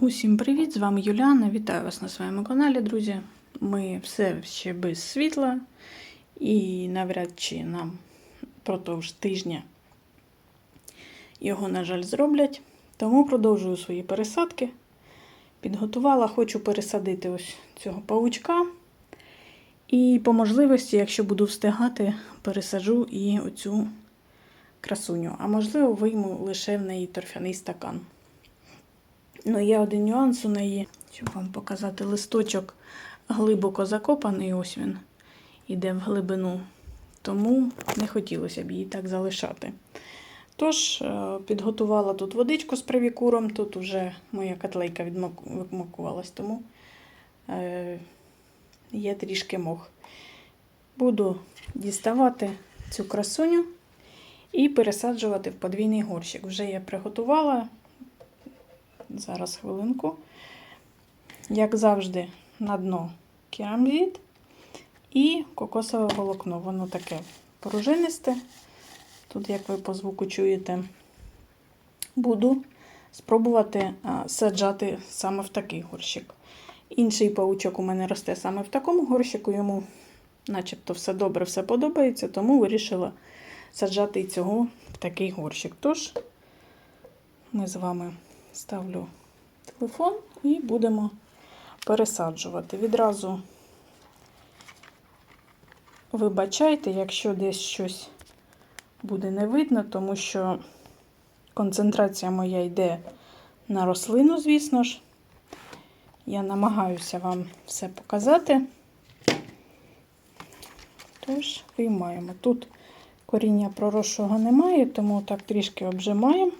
Усім привіт! З вами Юліана. Вітаю вас на своєму каналі, друзі. Ми все ще без світла, і навряд чи нам протягом тижня його, на жаль, зроблять. Тому продовжую свої пересадки. Підготувала, хочу пересадити ось цього паучка. І по можливості, якщо буду встигати, пересаджу і оцю красуню. А можливо, вийму лише в неї торфяний стакан. Ну, є один нюанс у неї, щоб вам показати листочок глибоко закопаний, ось він іде в глибину. Тому не хотілося б її так залишати. Тож, е, підготувала тут водичку з привікуром, тут вже моя котлейка відмокувалась, тому е, є трішки мох. Буду діставати цю красуню і пересаджувати в подвійний горщик. Вже я приготувала. Зараз хвилинку. Як завжди, на дно керамзит і кокосове волокно. Воно таке пружинисте. Тут, як ви по звуку чуєте, буду спробувати саджати саме в такий горщик. Інший паучок у мене росте саме в такому горщику, йому начебто все добре, все подобається, тому вирішила саджати цього в такий горщик. Тож, ми з вами ставлю телефон і будемо пересаджувати. Відразу вибачайте, якщо десь щось буде не видно, тому що концентрація моя йде на рослину, звісно ж. Я намагаюся вам все показати. Тож, виймаємо. Тут коріння проросшого немає, тому так трішки обжимаємо.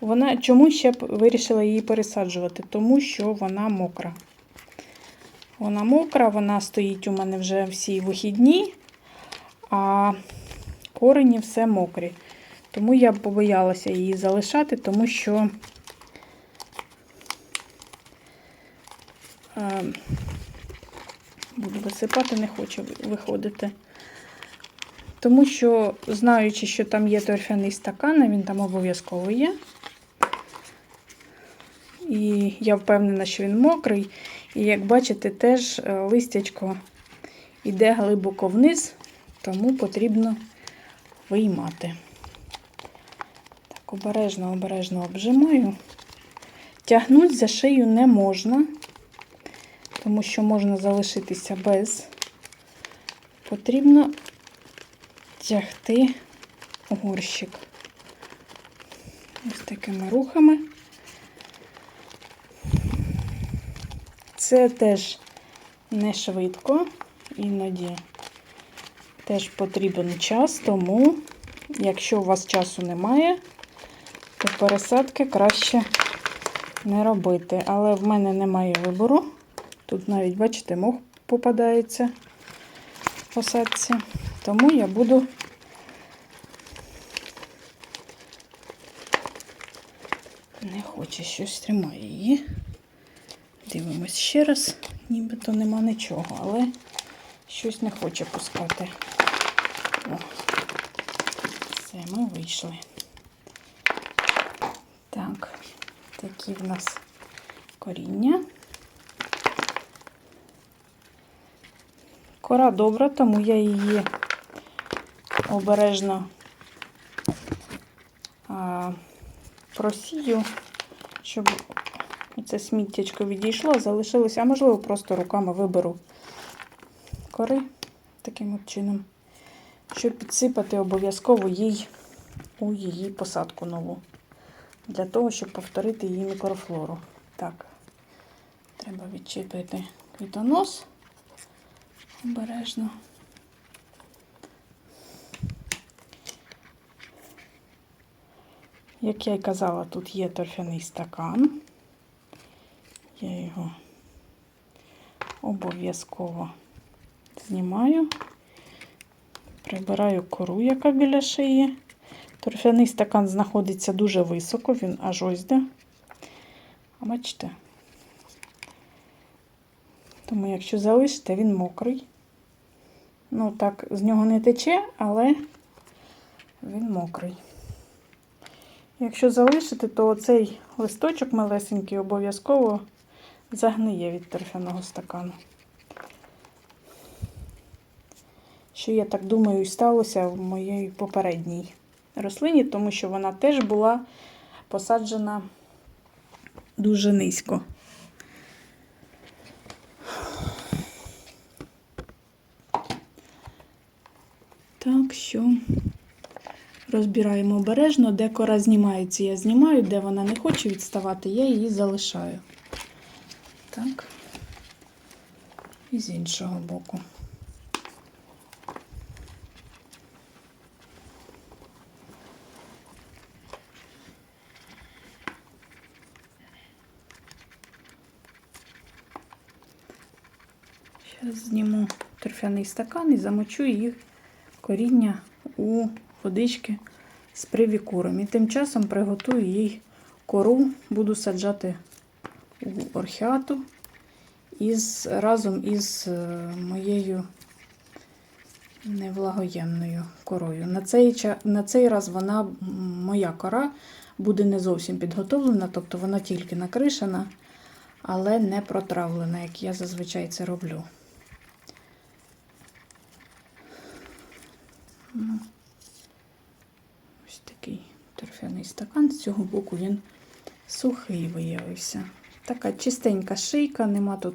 Вона чому ще вирішила її пересаджувати? Тому що вона мокра. Вона мокра, вона стоїть у мене вже всі вихідні, а корені все мокрі. Тому я побоялася її залишати, тому що е, буду висипати, не хочу виходити. Тому що, знаючи, що там є торфяний стакан, він там обов'язково є. І я впевнена, що він мокрий. І як бачите, теж е, листячко йде глибоко вниз, тому потрібно виймати. Так, обережно, обережно обжимаю. Тягнуть за шию не можна, тому що можна залишитися без. Потрібно тягти горщик. Ось такими рухами. Це теж не швидко, іноді теж потрібен час, тому, якщо у вас часу немає, то пересадки краще не робити. Але в мене немає вибору. Тут навіть, бачите, мох попадається в посадці. Тому я буду не хоче щось тримає її. Дивимось ще раз, нібито нема нічого, але щось не хоче пускати. О, все, ми вийшли. Так, такі в нас коріння. Кора добра, тому я її обережно а, просію, щоб це сміттячко відійшло, залишилося, а можливо, просто руками виберу кори таким от чином, щоб підсипати обов'язково їй у її посадку нову. Для того, щоб повторити її мікрофлору. Так, треба відчепити квітонос обережно. Як я й казала, тут є торфяний стакан. Я його обов'язково знімаю, прибираю кору, яка біля шиї. Торфяний стакан знаходиться дуже високо, він аж ось де. Бачите? Тому, якщо залишите, він мокрий. Ну, так, з нього не тече, але він мокрий. Якщо залишити, то цей листочок малесенький обов'язково загниє від торфяного стакану. Що я так думаю, і сталося в моїй попередній рослині, тому що вона теж була посаджена дуже низько. Так що розбираємо обережно, де кора знімається, я знімаю, де вона не хоче відставати, я її залишаю. Так. І з іншого боку. Зараз зніму торфяний стакан і замочу їх коріння у водички з привікуром. І тим часом приготую їй кору, буду саджати у орхіату із, разом із е, моєю невлагоємною корою. На цей, на цей раз вона, моя кора, буде не зовсім підготовлена, тобто вона тільки накришена, але не протравлена, як я зазвичай це роблю. Ну, ось такий торфяний стакан. З цього боку він сухий виявився. Така чистенька шийка, нема тут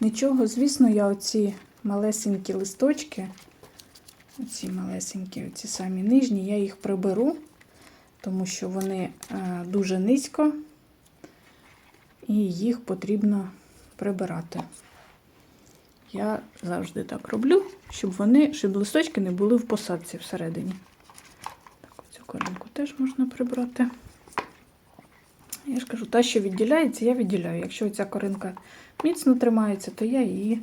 нічого. Звісно, я оці малесенькі листочки, оці малесенькі, оці самі нижні, я їх приберу, тому що вони е, дуже низько, і їх потрібно прибирати. Я завжди так роблю, щоб вони, щоб листочки не були в посадці всередині. Так, цю коринку теж можна прибрати. Я ж кажу, та, що відділяється, я відділяю. Якщо ця коринка міцно тримається, то я її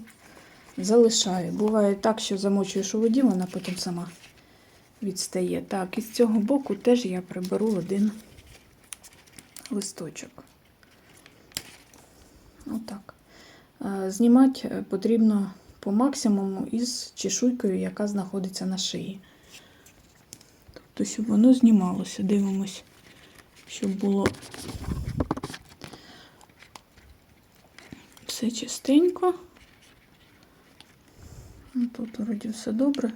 залишаю. Буває так, що замочуєш у воді, вона потім сама відстає. Так, і з цього боку теж я приберу один листочок. Отак. Знімати потрібно по максимуму із чешуйкою, яка знаходиться на шиї. Тобто, щоб воно знімалося. Дивимось, щоб було все чистенько. Ну, Тут вроді все добре.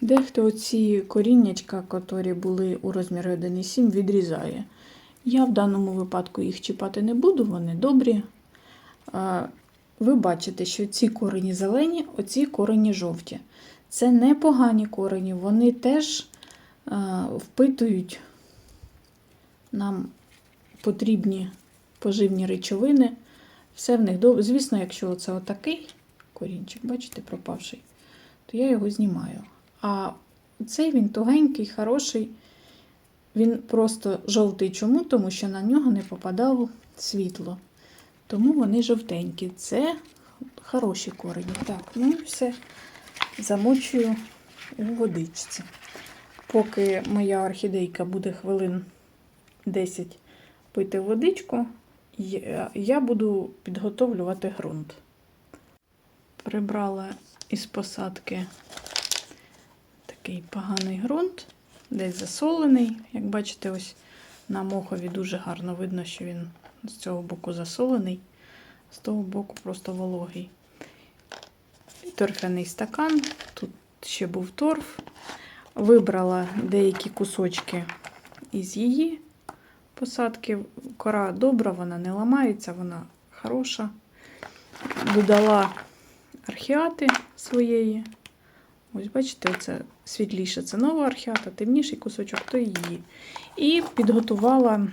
Дехто оці коріннячка, які були у розмірі 1,7, відрізає. Я в даному випадку їх чіпати не буду, вони добрі. Ви бачите, що ці корені зелені, оці корені жовті. Це не погані корені, вони теж а, впитують нам потрібні поживні речовини. Все в них добре. Звісно, якщо це отакий корінчик, бачите, пропавший, то я його знімаю. А цей він тугенький, хороший. Він просто жовтий. Чому? Тому що на нього не попадало світло. Тому вони жовтенькі. Це хороші корені. Так, ну і все. Замочую у водичці. Поки моя орхідейка буде хвилин 10 пити водичку, я- буду підготовлювати ґрунт. Прибрала із посадки такий поганий ґрунт, десь засолений. Як бачите, ось на мохові дуже гарно видно, що він з цього боку засолений, з того боку просто вологий. І торфяний стакан. Тут ще був торф. Вибрала деякі кусочки із її посадки. Кора добра, вона не ламається, вона хороша. Додала архіати своєї. Ось, бачите, це світліше це нова архіата, темніший кусочок то її. І підготувала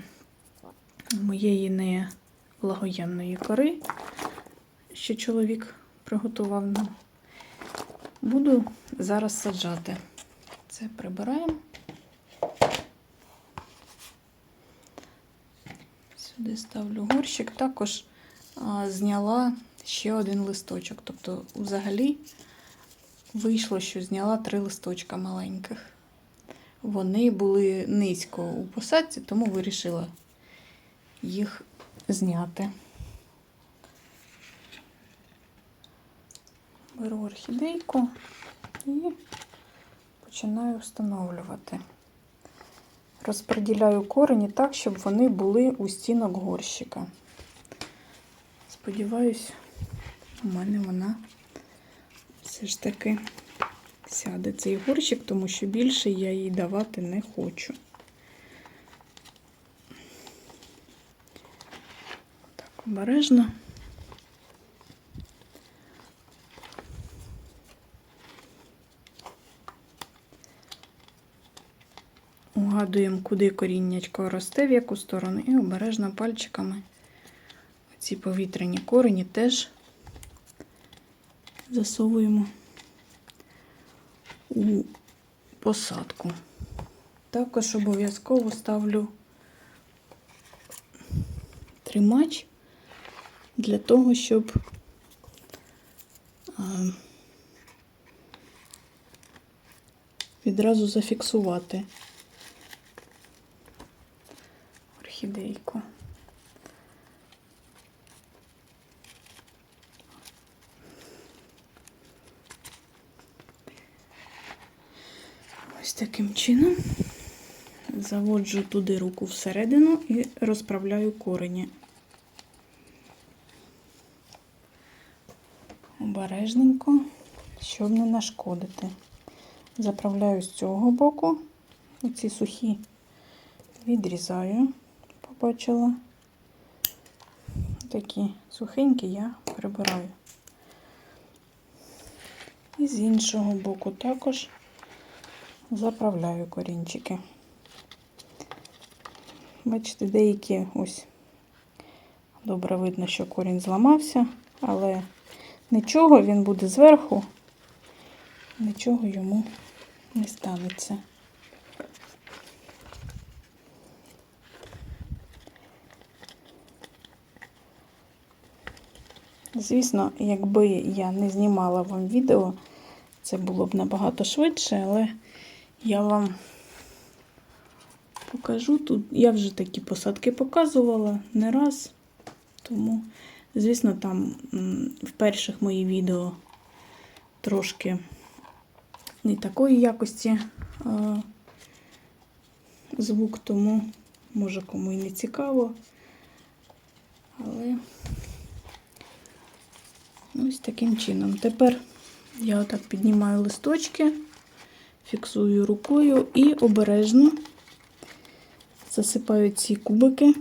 моєї невлагоємної кори, що чоловік приготував нам. Буду зараз саджати. Це прибираємо. Сюди ставлю горщик. Також а, зняла ще один листочок. Тобто, взагалі, вийшло, що зняла три листочка маленьких. Вони були низько у посадці, тому вирішила їх зняти. беру орхідейку і починаю встановлювати. Розподіляю корені так, щоб вони були у стінок горщика. Сподіваюсь, у мене вона все ж таки сяде цей горщик, тому що більше я їй давати не хочу. Обережно. Угадуємо, куди коріннячко росте, в яку сторону, і обережно пальчиками ці повітряні корені теж засовуємо у посадку. Також обов'язково ставлю тримач для того, щоб відразу зафіксувати орхідейку. Ось таким чином заводжу туди руку всередину і розправляю корені. Обережненько, щоб не нашкодити. Заправляю з цього боку, оці сухі відрізаю, побачила. Такі сухенькі я прибираю. І з іншого боку також заправляю корінчики. Бачите, деякі ось добре видно, що корінь зламався, але нічого, він буде зверху, нічого йому не станеться. Звісно, якби я не знімала вам відео, це було б набагато швидше, але я вам покажу тут. Я вже такі посадки показувала не раз, тому, звісно, там в перших мої відео трошки не такої якості звук, тому може кому і не цікаво. Але ось таким чином. Тепер я отак піднімаю листочки, фіксую рукою і обережно засипаю ці кубики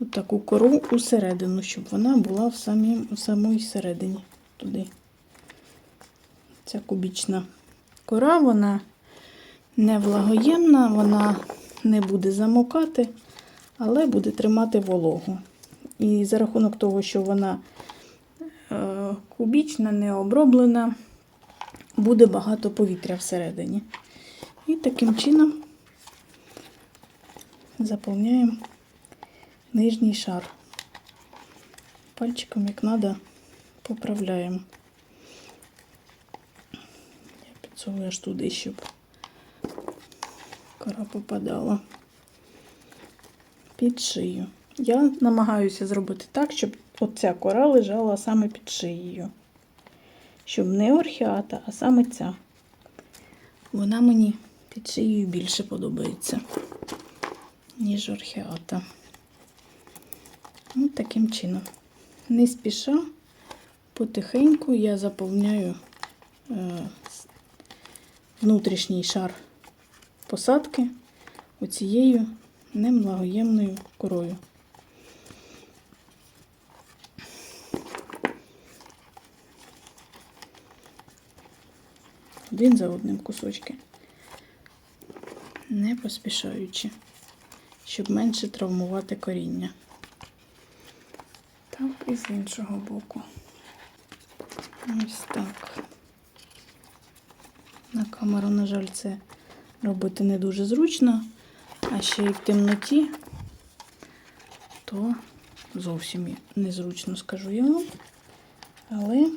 у таку кору усередину, щоб вона була в, самій, в самій середині туди. Ця кубічна кора, вона не влагоємна, вона не буде замокати, але буде тримати вологу. І за рахунок того, що вона е, кубічна, не оброблена, буде багато повітря всередині. І таким чином заповняємо нижній шар. Пальчиком, як треба, поправляємо. Я підсовую аж туди, щоб кора попадала під шию. Я намагаюся зробити так, щоб оця кора лежала саме під шиєю. Щоб не орхіата, а саме ця. Вона мені під шиєю більше подобається, ніж орхіата. Ось таким чином. Не спіша, потихеньку я заповняю е, внутрішній шар посадки оцією немлагоємною корою. Один за одним кусочки, не поспішаючи, щоб менше травмувати коріння. Так, і з іншого боку. Ось так. На камеру, на жаль, це робити не дуже зручно, а ще й в темноті, то зовсім незручно скажу я вам. Але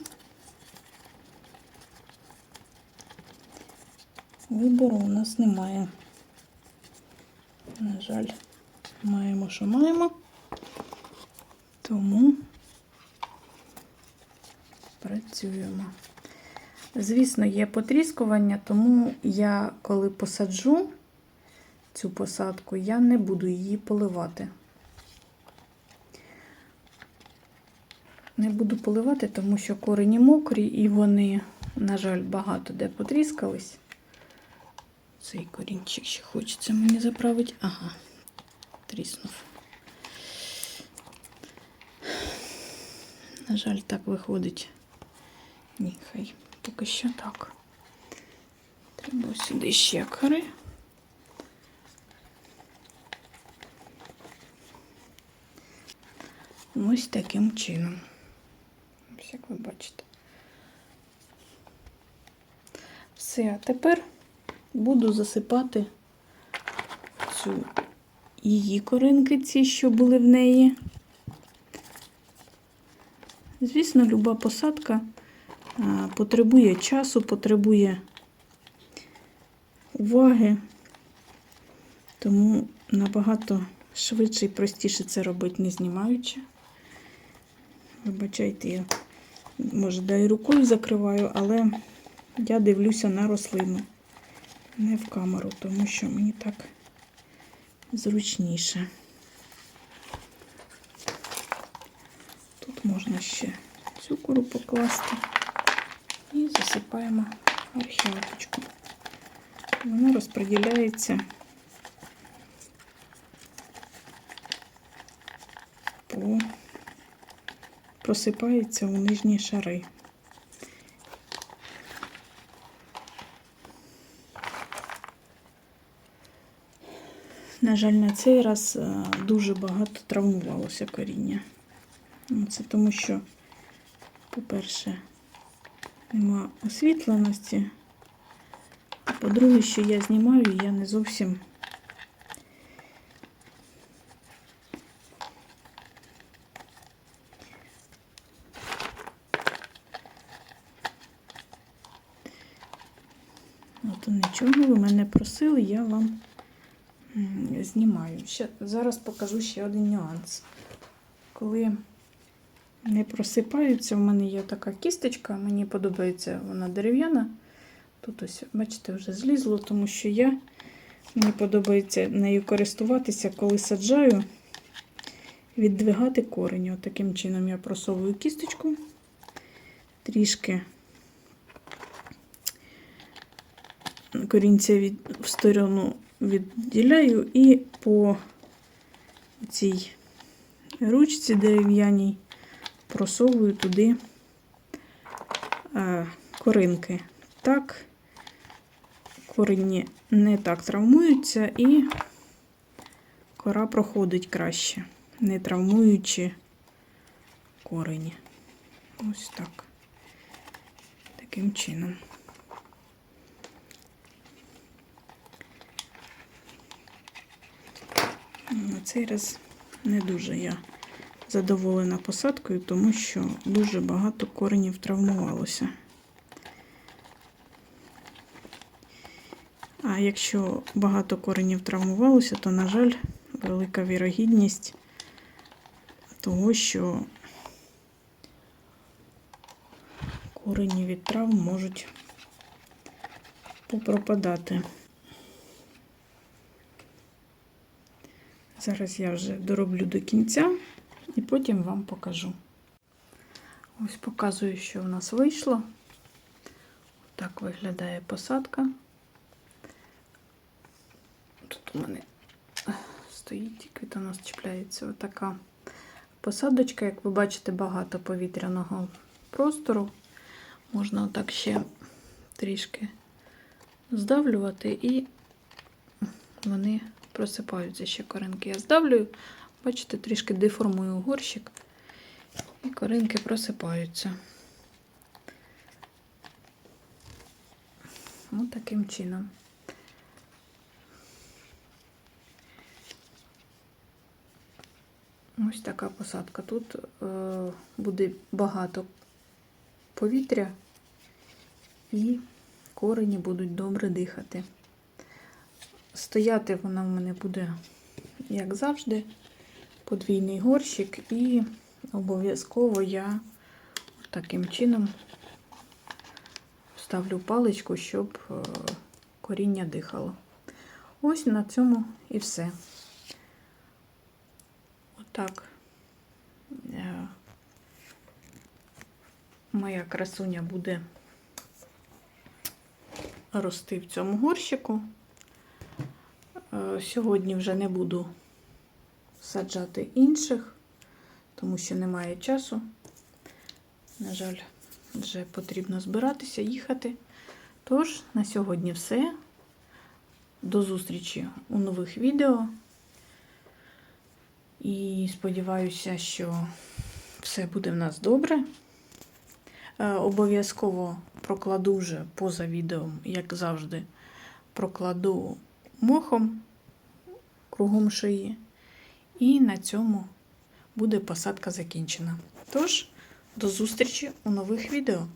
вибору у нас немає. На жаль, маємо, що маємо. Тому працюємо. Звісно, є потріскування, тому я, коли посаджу цю посадку, я не буду її поливати. Не буду поливати, тому що корені мокрі і вони, на жаль, багато де потріскались. Цей корінчик ще хочеться мені заправити. Ага, тріснув. На жаль, так виходить. Ні, хай поки що так. Треба сюди ще кори. Ось таким чином. Ось як ви бачите. Все, а тепер буду засипати цю її коринки, ці, що були в неї. Звісно, люба посадка потребує часу, потребує уваги, тому набагато швидше і простіше це робити, не знімаючи. Вибачайте, я може да і рукою закриваю, але я дивлюся на рослину, не в камеру, тому що мені так зручніше. Можна ще цукру покласти і засипаємо археаточку. Воно розподіляється по просипається у нижні шари. На жаль, на цей раз е, дуже багато травмувалося коріння. Ну, Це тому, що, по-перше, нема освітленості. А по-друге, що я знімаю, я не зовсім От нічого, ви мене просили, я вам знімаю. Ще, зараз покажу ще один нюанс. Коли не просипаються, в мене є така кісточка, мені подобається вона дерев'яна. Тут ось, бачите, вже злізло, тому що я мені подобається нею користуватися, коли саджаю, віддвигати корені. От таким чином я просовую кісточку трішки. корінця від, в сторону відділяю і по цій ручці дерев'яній просовую туди е, коринки. Так, корені не так травмуються і кора проходить краще, не травмуючи корені. Ось так. Таким чином. На цей раз не дуже я задоволена посадкою, тому що дуже багато коренів травмувалося. А якщо багато коренів травмувалося, то, на жаль, велика вірогідність того, що корені від травм можуть попропадати. Зараз я вже дороблю до кінця потім вам покажу. Ось показую, що в нас вийшло. Так виглядає посадка. Тут у мене стоїть тільки у нас чіпляється отака посадочка, як ви бачите, багато повітряного простору. Можна отак ще трішки здавлювати і вони просипаються ще коринки. Я здавлюю, бачите, трішки деформую горщик, і коринки просипаються. Ось таким чином. Ось така посадка. Тут е, буде багато повітря і корені будуть добре дихати. Стояти вона в мене буде, як завжди, подвійний горщик, і обов'язково я таким чином ставлю паличку, щоб е, коріння дихало. Ось на цьому і все. Отак. Е, Моя красуня буде рости в цьому горщику. Е, Сьогодні вже не буду саджати інших, тому що немає часу. На жаль, вже потрібно збиратися, їхати. Тож, на сьогодні все. До зустрічі у нових відео. І сподіваюся, що все буде в нас добре. Е, Обов'язково прокладу вже поза відео, як завжди, прокладу мохом кругом шиї. І на цьому буде посадка закінчена. Тож, до зустрічі у нових відео.